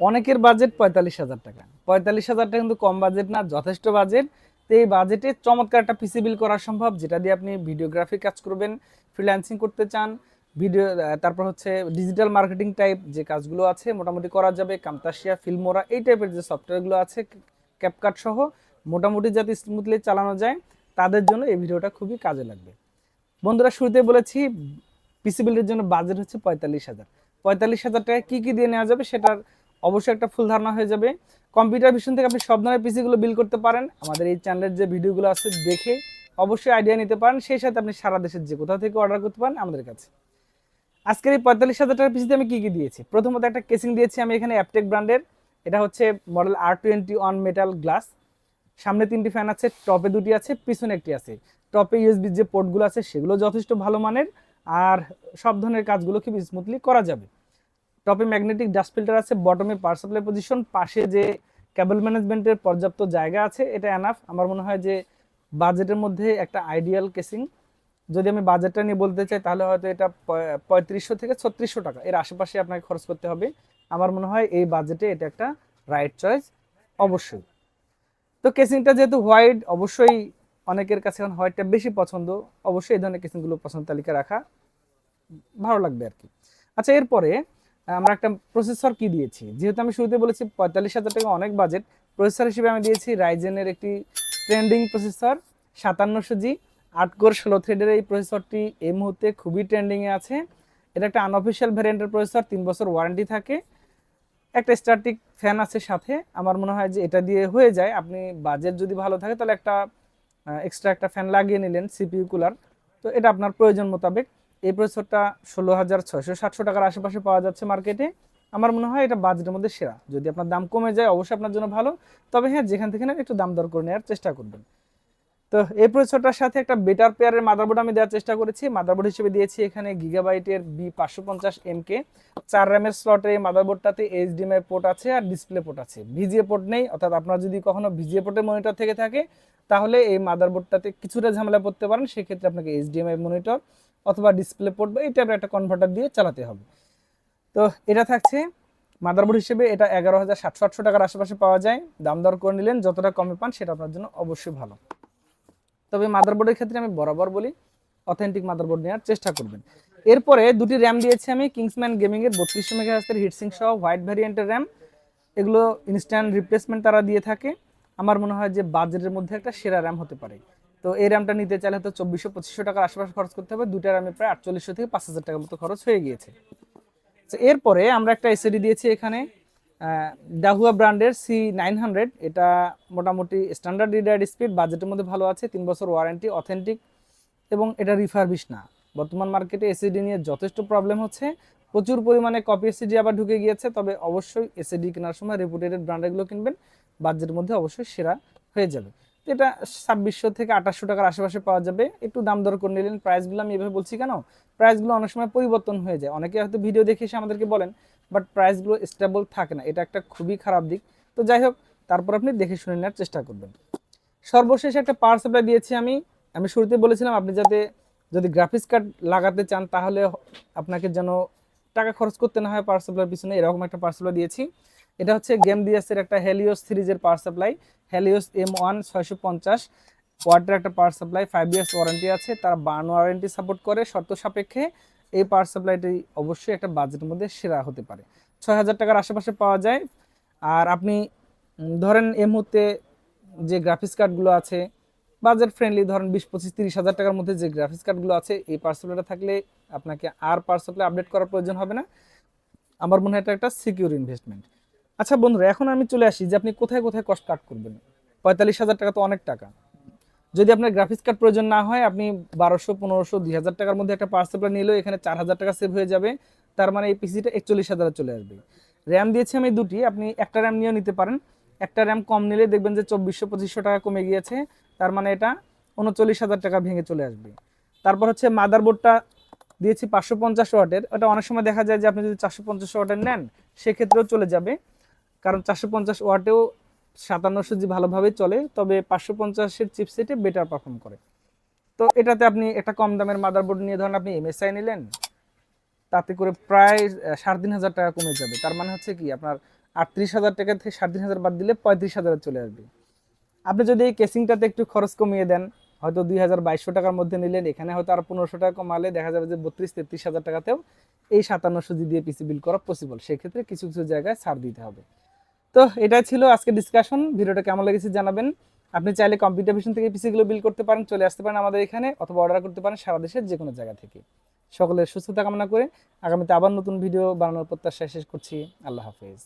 অনেকের বাজেট পঁয়তাল্লিশ হাজার টাকা। পঁয়তাল্লিশ হাজার টাকা কিন্তু কম বাজেট না, যথেষ্ট বাজেট তো এই বাজেটে চমৎকার একটা পিসি বিল করা সম্ভব, যেটা দিয়ে আপনি ভিডিওগ্রাফি কাজ করবেন ফ্রিল্যান্সিং করতে চান ভিডিও তারপর হচ্ছে ডিজিটাল মার্কেটিং টাইপ যে কাজগুলো আছে, মোটামুটি করা যাবে কামতাসিয়া ফিল্মোরা এই টাইপের যে সফটওয়্যারগুলো আছে ক্যাপকাট সহ, মোটামুটি যাতে স্মুথলি চালানো যায়, তাদের জন্য এই ভিডিওটা খুবই কাজে লাগবে। বন্ধুরা, শুরুতে বলেছি পিসি বিল্ডের জন্য বাজেট হচ্ছে পঁয়তাল্লিশ হাজার। পঁয়তাল্লিশ হাজার টাকা কী কী দিয়ে নেওয়া যাবে, সেটার অবশ্যই একটা ফুল ধারণা হয়ে যাবে। কম্পিউটার ভিশন থেকে আপনি সব ধরনের পিসিগুলো বিল করতে পারেন। আমাদের এই চ্যানেলের যে ভিডিওগুলো আছে দেখে অবশ্যই আইডিয়া নিতে পারেন। সেই সাথে আপনি সারা দেশের যে কোথাও থেকে অর্ডার করতে পারেন, আমাদের কাছে। আজকের এই পঁয়তাল্লিশ হাজার টাকার পিসিতে আমি কী কী দিয়েছি? প্রথমত একটা কেসিং দিয়েছি আমি এখানে অ্যাপটেক ব্র্যান্ডের এটা হচ্ছে model R twenty on metal glass সামনে তিনটি ফ্যান আছে টপে দুটি আছে, পিছনে একটি আছে। টপে ইউএসবি যে পোর্টগুলো আছে, সেগুলো যথেষ্ট ভালো মানের। আর সব ধরনের কাজগুলো খুব স্মুথলি করা যাবে। টপে ম্যাগনেটিক ডাস্ট ফিল্টার আছে বটমে পাওয়ার সাপ্লাই পজিশন পাশে যে কেবল ম্যানেজমেন্টের পর্যাপ্ত জায়গা আছে, এটা এনাফ আমার মনে হয় যে বাজেটের মধ্যে একটা আইডিয়াল কেসিং যদি আমি বাজেটটা নিয়ে বলতে চাই, তাহলে হয়তো এটা পঁয়ত্রিশশো থেকে ছত্রিশশো টাকা। এর আশেপাশে আপনাকে খরচ করতে হবে। আমার মনে হয় এই বাজেটে এটা একটা রাইট চয়েস অবশ্যই। তো কেসিংটা যেহেতু হোয়াইট অবশ্যই অনেকের কাছে এখন হোয়াইটটা বেশি পছন্দ। অবশ্যই এই ধরনের কেসিংগুলো পছন্দ তালিকা রাখা ভালো লাগবে আর কি। আচ্ছা এরপরে আমরা একটা প্রসেসর কি দিয়েছি? যেহেতু আমি শুরুতে বলেছি পঁয়তাল্লিশ হাজার টাকা অনেক বাজেট প্রসেসর হিসেবে আমি দিয়েছি রাইজেনের একটি ট্রেন্ডিং প্রসেসর সাতান্নশো জি আট কোর ষোলো থ্রেডের এই প্রসেসরটি এই মুহূর্তে খুবই ট্রেন্ডিংয়ে আছে। এটা একটা আনঅফিসিয়াল ভ্যারিয়েন্টের প্রসেসর তিন বছর ওয়ারেন্টি থাকে। একটা স্ট্যাটিক ফ্যান আছে সাথে। আমার মনে হয় যে এটা দিয়ে হয়ে যায়। আপনি বাজেট যদি ভালো থাকে, তাহলে একটা এক্সট্রা একটা ফ্যান লাগিয়ে নিলেন সিপিইউ কুলার তো এটা আপনার প্রয়োজন মোতাবেক। এই প্রসেসরটা ষোলো হাজার ছয়শো সাতশো টাকার আশেপাশে পাওয়া যাচ্ছে মার্কেটে আমার মনে হয় এটা বাজেটের মধ্যে সেরা। যদি আপনার দাম কমে যায়, অবশ্যই আপনার জন্য ভালো। তবে হ্যাঁ যেখান থেকে না একটু দাম দর করে নেওয়ার চেষ্টা করবেন। তো এই প্রসেসরটার সাথে একটা বেটার পেয়ারের মাদারবোর্ড আমি দেওয়ার চেষ্টা করেছি। মাদারবোর্ড হিসেবে দিয়েছি এখানে গিগাবাইটের বি পাঁচশো পঞ্চাশ এম কে চার র্যামের স্লটের এই মাদারবোর্ডটাতে এইচডিএমআই পোর্ট আছে আর ডিসপ্লে পোর্ট আছে। ভিজিএ পোর্ট নেই, অর্থাৎ আপনার যদি কখনো ভিজিএ পোর্টের মনিটর থেকে থাকে, তাহলে এই মাদারবোর্ডটাতে কিছুটা ঝামেলা পড়তে পারেন। সেক্ষেত্রে আপনাকে এইচডিএমআই মনিটর অথবা ডিসপ্লে পোর্ট বা এই টাইপের একটা কনভার্টার দিয়ে চালাতে হবে। তো এটা থাকছে মাদারবোর্ড হিসেবে এটা এগারো হাজার সাতশো আটশো টাকার আশেপাশে পাওয়া যায়। দাম দর করে নিলেন, যতটা কমে পান সেটা আপনার জন্য অবশ্যই ভালো। তবে মাদারবোর্ডের ক্ষেত্রে আমি বরাবর বলি অথেন্টিক মাদারবোর্ড নেওয়ার চেষ্টা করবেন। এরপরে দুটি র্যাম দিয়েছি আমি কিংসম্যান গেমিংয়ের বত্রিশশো মেগাহার্সের হিটসিং সহ হোয়াইট ভ্যারিয়েন্টের র্যাম এগুলো ইনস্ট্যান্ট রিপ্লেসমেন্ট তারা দিয়ে থাকে। আমার মনে হয় যে বাজেটের মধ্যে একটা সেরা র্যাম হতে পারে। তো এই র্যামটা নিতে চাইলে হয়তো চব্বিশশো, পঁচিশশো টাকার আশেপাশে খরচ করতে হবে। দুটা র্যামে প্রায় আটচল্লিশশো থেকে পাঁচ হাজার টাকার মতো খরচ হয়ে গিয়েছে। তো এরপরে আমরা একটা এসএডি দিয়েছি এখানে। ডাহুয়া ব্র্যান্ডের সি নাইন হান্ড্রেড এটা মোটামুটি স্ট্যান্ডার্ড রিডার স্পিড বাজেটের মধ্যে ভালো আছে, তিন বছর ওয়ারেন্টি অথেন্টিক এবং এটা রিফারবিশ না। বর্তমান মার্কেটে এসিডি নিয়ে যথেষ্ট প্রবলেম হচ্ছে। প্রচুর পরিমাণে কপি এসিডি আবার ঢুকে গিয়েছে, তবে অবশ্যই এসিডি কেনার সময় রেপুটেটেড ব্র্যান্ডেগুলো কিনবেন। বাজেটের মধ্যে অবশ্যই সেরা হয়ে যাবে। এটা ছাব্বিশশো থেকে আঠাশশো টাকার আশেপাশে পাওয়া যাবে। একটু দাম দর করে নিলেন। প্রাইসগুলো আমি এভাবে বলছি কেন? প্রাইসগুলো অনেক সময় পরিবর্তন হয়ে যায়। অনেকে হয়তো ভিডিও দেখে এসে আমাদেরকে বলেন বাট প্রাইসগুলো স্টেবল থাকে না। এটা একটা খুবই খারাপ দিক। তো যাই হোক, তারপর আপনি দেখে শুনে নেওয়ার চেষ্টা করবেন। সর্বশেষ একটা পাওয়ার সাপ্লাই দিয়েছি আমি। আমি শুরুতে বলেছিলাম, আপনি যাতে যদি গ্রাফিক্স কার্ড লাগাতে চান, তাহলে আপনাকে যেন টাকা খরচ করতে না হয় পাওয়ার সাপ্লাইয়ের পিছনে। এরকম একটা পাওয়ার সাপ্লাই দিয়েছি। এটা হচ্ছে গেম ডিএসের একটা হেলিওস সিরিজের power supply. Helios M one ছয়শো পঞ্চাশ ওয়াটের একটা power supply five years warranty আছে, তারা বার্ন ওয়ারেন্টি সাপোর্ট করে শর্ত সাপেক্ষে। এই পাওয়ার সাপ্লাইটি অবশ্যই একটা বাজেটের মধ্যে সেরা হতে পারে। ছয় হাজার টাকার আশেপাশে পাওয়া যায়। আর আপনি ধরেন এই মুহূর্তে যে গ্রাফিক্স কার্ডগুলো আছে বাজেট ফ্রেন্ডলি ধরেন বিশ পঁচিশ তিরিশ হাজার টাকার মধ্যে যে গ্রাফিক্স কার্ডগুলো আছে, এই পাওয়ার সাপ্লাইটা থাকলে আপনাকে আর পাওয়ার সাপ্লাই আপডেট করার প্রয়োজন হবে না। আমার মনে হয় এটা একটা সিকিউর ইনভেস্টমেন্ট আচ্ছা বন্ধুরা, এখন আমি চলে আসি যে আপনি কোথায় কোথায় কস্ট কাট করবেন। পঁয়তাল্লিশ হাজার টাকা তো অনেক টাকা। যদি আপনার গ্রাফিক্স কার্ড প্রয়োজন না হয়, আপনি বারোশো, পনেরোশো, দুই হাজার টাকার মধ্যে একটা পাওয়ার সাপ্লাই নিলেও এখানে চার হাজার টাকা সেভ হয়ে যাবে। তার মানে এই পিসিটা একচল্লিশ হাজারে চলে আসবে। র্যাম দিয়েছি আমি দুটি, আপনি একটা র্যাম নিয়েও নিতে পারেন। একটা র্যাম কম নিলে দেখবেন যে চব্বিশশো, পঁচিশশো টাকা কমে গিয়েছে। তার মানে এটা উনচল্লিশ হাজার টাকা ভেঙে চলে আসবে। তারপর হচ্ছে মাদারবোর্ডটা দিয়েছি পাঁচশো পঞ্চাশ ওয়াটের। ওটা অনেক সময় দেখা যায় যে আপনি যদি চারশো পঞ্চাশ ওয়াটের নেন, সেক্ষেত্রেও চলে যাবে। কারণ চারশো পঞ্চাশ ওয়াটেও সাতান্নশো জি ভালোভাবে চলে, তবে পাঁচশো পঞ্চাশের চিপসেটে বেটার পারফর্ম করে। তো এটাতে আপনি একটা কম দামের মাদারবোর্ড নিয়ে ধরেন আপনি এমএসআই নিলেন, তাতে করে প্রায় সাড়ে তিন হাজার টাকা কমে যাবে। তার মানে হচ্ছে কি, আপনার আটত্রিশ হাজার টাকা থেকে সাড়ে তিন হাজার বাদ দিলে পঁয়ত্রিশ হাজারে চলে আসবে। আপনি যদি এই কেসিংটাতে একটু খরচ কমিয়ে দেন, হয়তো দুই হাজার বাইশশো টাকার মধ্যে নিলেন, এখানে হয়তো আর পনেরোশো টাকা কমালে দেখা যাবে যে বত্রিশ, তেত্রিশ হাজার টাকাতেও এই সাতান্ন সুজি দিয়ে পিসি বিল করা পসিবল সেক্ষেত্রে কিছু কিছু জায়গায় ছাড় দিতে হবে। তো এটা ছিল আজকে ডিসকাশন ভিডিওটা কেমন লেগেছে জানাবেন। আপনি চাইলে কম্পিউটার ভিশন থেকে পিসিগুলো বিল করতে পারেন, চলে আসতে পারেন আমাদের এখানে অথবা অর্ডার করতে পারেন সারা দেশের যে কোনো জায়গা থেকে। সকলের সুস্থতা কামনা করে আগামীতে আবার নতুন ভিডিও বানানোর প্রত্যাশা শেষ করছি। আল্লাহ হাফেজ।